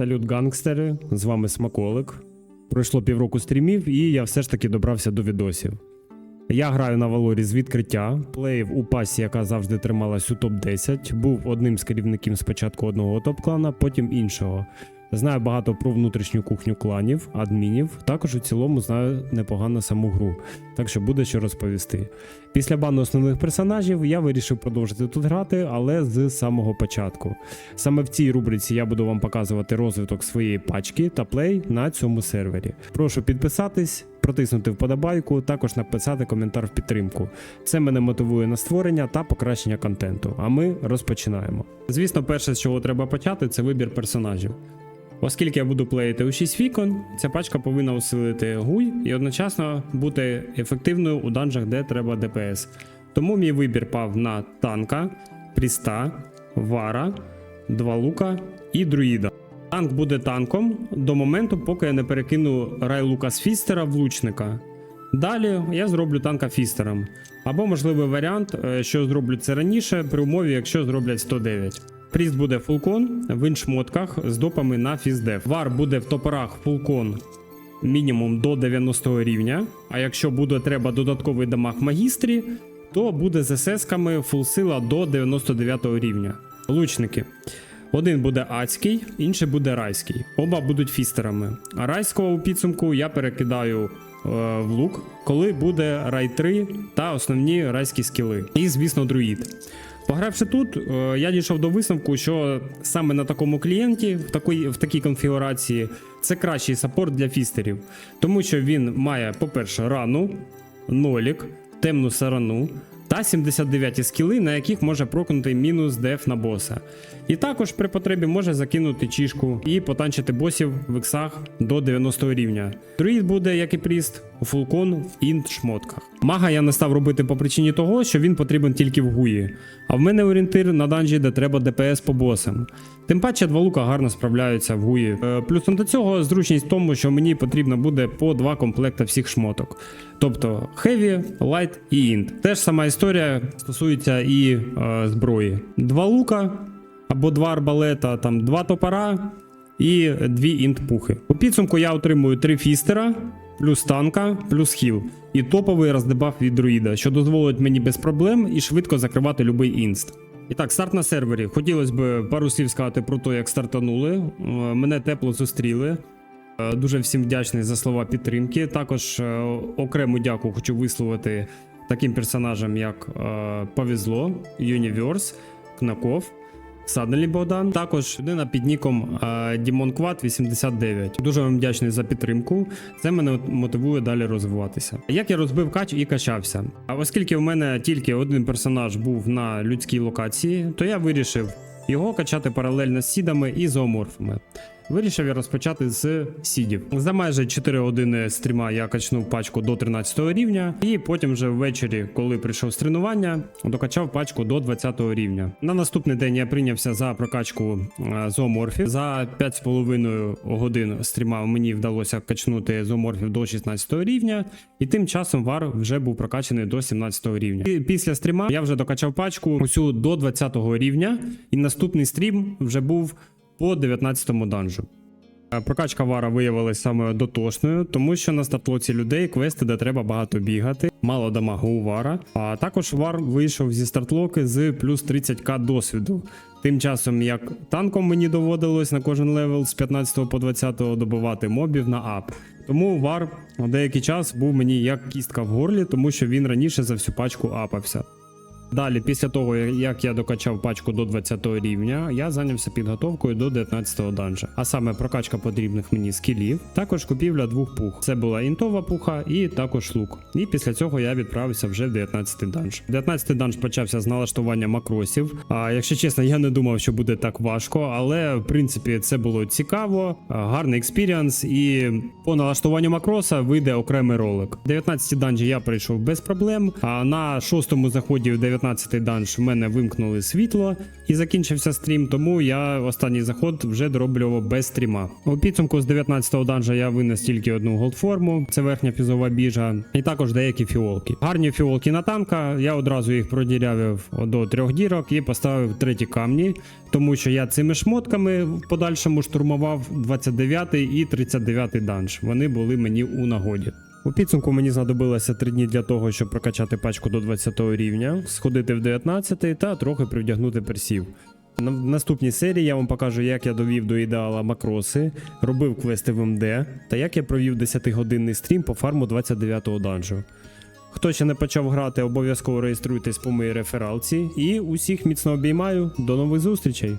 Салют, гангстери! З вами Смаколик. Пройшло півроку стрімів, і я все ж таки добрався до відосів. Я граю на Валорі з відкриття, плеїв у пасі, яка завжди трималась у топ-10, був одним з керівників спочатку одного топ-клана, потім іншого. Знаю багато про внутрішню кухню кланів, адмінів, також у цілому знаю непогано саму гру, так що буде що розповісти. Після бану основних персонажів я вирішив продовжити тут грати, але з самого початку. Саме в цій рубриці я буду вам показувати розвиток своєї пачки та плей на цьому сервері. Прошу підписатись, протиснути вподобайку, також написати коментар в підтримку. Це мене мотивує на створення та покращення контенту. А ми розпочинаємо. Звісно, перше, з чого треба почати, це вибір персонажів. Оскільки я буду плеїти у 6 вікон, ця пачка повинна усилити гуй і одночасно бути ефективною у данжах, де треба ДПС. Тому мій вибір пав на танка, пріста, вара, два лука і друїда. Танк буде танком до моменту, поки я не перекину рай лука з фістера в лучника. Далі я зроблю танка фістером. Або можливий варіант, е, що зроблю це раніше, при умові, якщо зроблять 109. Пріст буде фулкон в іншмотках з допами на фіздев. Вар буде в топорах фулкон мінімум до 90 рівня. А якщо буде треба додатковий дамаг магістрі, то буде з СС-ками фулсила до 99 рівня. Лучники. Один буде адський, інший буде райський. Оба будуть фістерами. А райського у підсумку я перекидаю е, в лук, коли буде рай 3 та основні райські скіли. І, звісно, друїд. Погравши тут, е, я дійшов до висновку, що саме на такому клієнті, в такій, в такій конфігурації, це кращий саппорт для фістерів, тому що він має, по-перше, рану, нолік, темну сарану та 79 скіли, на яких може прокнути мінус деф на боса. І також при потребі може закинути чішку і потанчити босів в іксах до 90 рівня. Друїд буде, як і пріст, фулкон в інт шмотках. Мага я не став робити по причині того, що він потрібен тільки в гуї. А в мене орієнтир на данжі, де треба ДПС по босам. Тим паче два лука гарно справляються в гуї. Е, плюсом до цього зручність в тому, що мені потрібно буде по два комплекта всіх шмоток. Тобто Heavy, Light і Int. Теж сама історія стосується і е, зброї. Два лука або два арбалета, там два топора і дві інт-пухи. У підсумку я отримую три фістера, плюс танка, плюс хіл. І топовий роздебаф від друїда, що дозволить мені без проблем і швидко закривати любий інст. І так, старт на сервері. Хотілося б пару слів сказати про те, як стартанули. Е, Мене тепло зустріли. Е, Дуже всім вдячний за слова підтримки. Також е, окрему дяку хочу висловити таким персонажам, як Повезло, Universe, Кнаков. Саднелі Богдан, також людина під ніком е, Дімон Кват 89. Дуже вам вдячний за підтримку. Це мене мотивує далі розвиватися. Як я розбив кач і качався? А оскільки в мене тільки один персонаж був на людській локації, то я вирішив його качати паралельно з сідами і зооморфами. Вирішив я розпочати з сідів. За майже 4 години стріма я качнув пачку до 13 рівня, і потім вже ввечері, коли прийшов з тренування, докачав пачку до 20 рівня. На наступний день я прийнявся за прокачку е, зооморфів. За 5,5 годин стріма мені вдалося качнути зооморфів до 16 рівня, і тим часом вар вже був прокачаний до 17 рівня. І після стріма я вже докачав пачку усю до 20 рівня, і наступний стрім вже був по 19-му данжу. Е, Прокачка вара виявилась саме дотошною, тому що на стартлоці людей квести, де треба багато бігати, мало дамагу у вара. А також вар вийшов зі стартлоки з плюс 30к досвіду. Тим часом, як танком мені доводилось на кожен левел з 15 по 20 добивати мобів на ап. Тому вар деякий час був мені як кістка в горлі, тому що він раніше за всю пачку апався. Далі, після того, як я докачав пачку до 20 рівня, я зайнявся підготовкою до 19 данжа, а саме прокачка потрібних мені скілів, також купівля двох пух. Це була інтова пуха і також лук. І після цього я відправився вже в 19 данж. 19 данж почався з налаштування макросів. А якщо чесно, я не думав, що буде так важко, але в принципі це було цікаво, гарний експіріанс, і по налаштуванню макроса вийде окремий ролик. 19 данжі я пройшов без проблем. А на шостому заході в 19 19 данж в мене вимкнули світло і закінчився стрім, тому я останній заход вже дороблював без стріма. У підсумку з 19 данжа я винес тільки одну голдформу, це верхня фізова біжа, і також деякі фіолки. Гарні фіолки на танка, я одразу їх продірявив до трьох дірок і поставив треті камні, тому що я цими шмотками в подальшому штурмував 29 і 39 данж. Вони були мені у нагоді. У підсумку мені знадобилося 3 дні для того, щоб прокачати пачку до 20 рівня, сходити в 19 та трохи привдягнути персів. На наступній серії я вам покажу, як я довів до ідеала макроси, робив квести в МД та як я провів 10-годинний стрім по фарму 29-го данжу. Хто ще не почав грати, обов'язково реєструйтесь по моїй рефералці і усіх міцно обіймаю. До нових зустрічей!